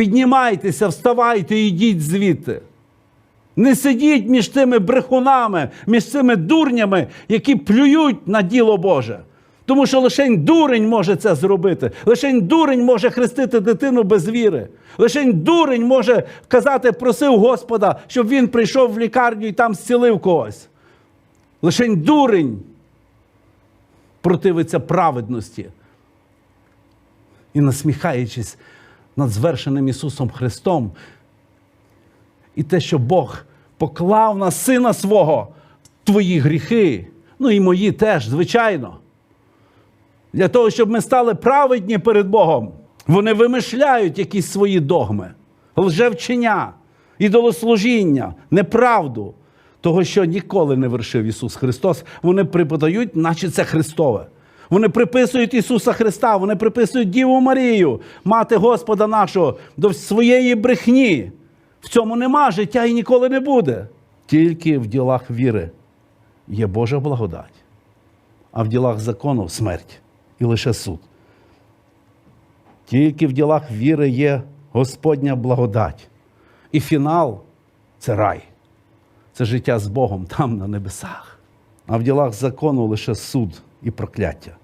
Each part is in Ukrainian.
Піднімайтеся, вставайте і йдіть звідти. Не сидіть між тими брехунами, між цими дурнями, які плюють на діло Боже. Тому що лише дурень може це зробити. Лише дурень може хрестити дитину без віри. Лише дурень може казати, просив Господа, щоб він прийшов в лікарню і там зцілив когось. Лише дурень противиться праведності. І насміхаючись над звершеним Ісусом Христом, і те, що Бог поклав на сина свого твої гріхи, ну і мої теж, звичайно. Для того, щоб ми стали праведні перед Богом, вони вимишляють якісь свої догми, лжевчення, ідолослужіння, неправду, того, що ніколи не вершив Ісус Христос, вони преподають, наче це Христове. Вони приписують Ісуса Христа, вони приписують Діву Марію, мати Господа нашого, до своєї брехні. В цьому нема життя і ніколи не буде. Тільки в ділах віри є Божа благодать, а в ділах закону смерть і лише суд. Тільки в ділах віри є Господня благодать. І фінал це рай. Це життя з Богом там на небесах. А в ділах закону лише суд і прокляття.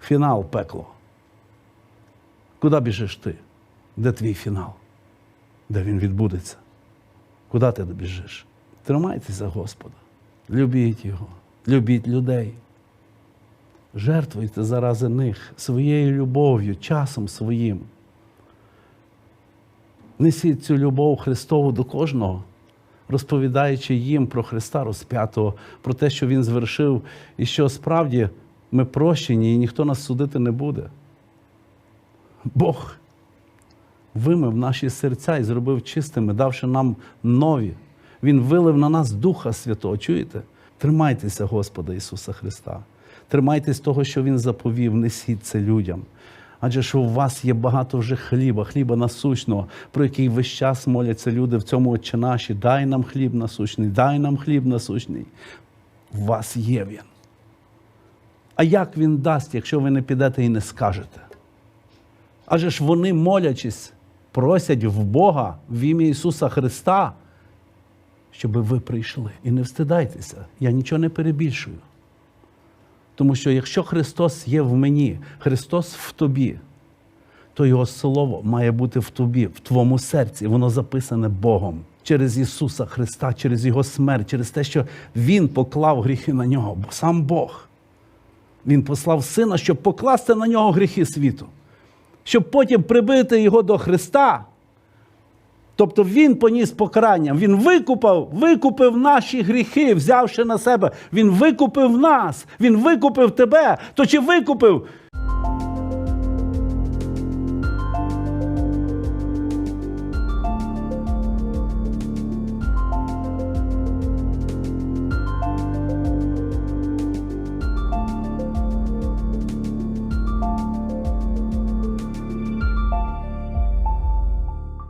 Фінал пекло. Куди біжиш ти? Де твій фінал? Де він відбудеться? Куди ти біжиш? Тримайтеся Господа. Любіть Його, любіть людей. Жертвуйте заради них своєю любов'ю, часом своїм. Несіть цю любов Христову до кожного, розповідаючи їм про Христа розп'ятого, про те, що Він звершив, і що справді ми прощені, і ніхто нас судити не буде. Бог вимив наші серця і зробив чистими, давши нам нові. Він вилив на нас Духа Святого. Чуєте? Тримайтеся Господа Ісуса Христа. Тримайтесь того, що Він заповів, несіть це людям. Адже що у вас є багато вже хліба, хліба насущного, про який весь час моляться люди в цьому Отче наші. Дай нам хліб насущний, дай нам хліб насущний. У вас є він. А як він дасть, якщо ви не підете і не скажете? Адже ж вони, молячись, просять в Бога в ім'я Ісуса Христа, щоб ви прийшли. І не встидайтеся, я нічого не перебільшую. Тому що якщо Христос є в мені, Христос в тобі, то Його Слово має бути в тобі, в твоєму серці. Воно записане Богом через Ісуса Христа, через Його смерть, через те, що Він поклав гріхи на нього, бо сам Бог. Він послав Сина, щоб покласти на нього гріхи світу, щоб потім прибити його до Христа. Тобто Він поніс покарання, Він викупав, викупив наші гріхи, взявши на себе. Він викупив нас, Він викупив тебе. То чи викупив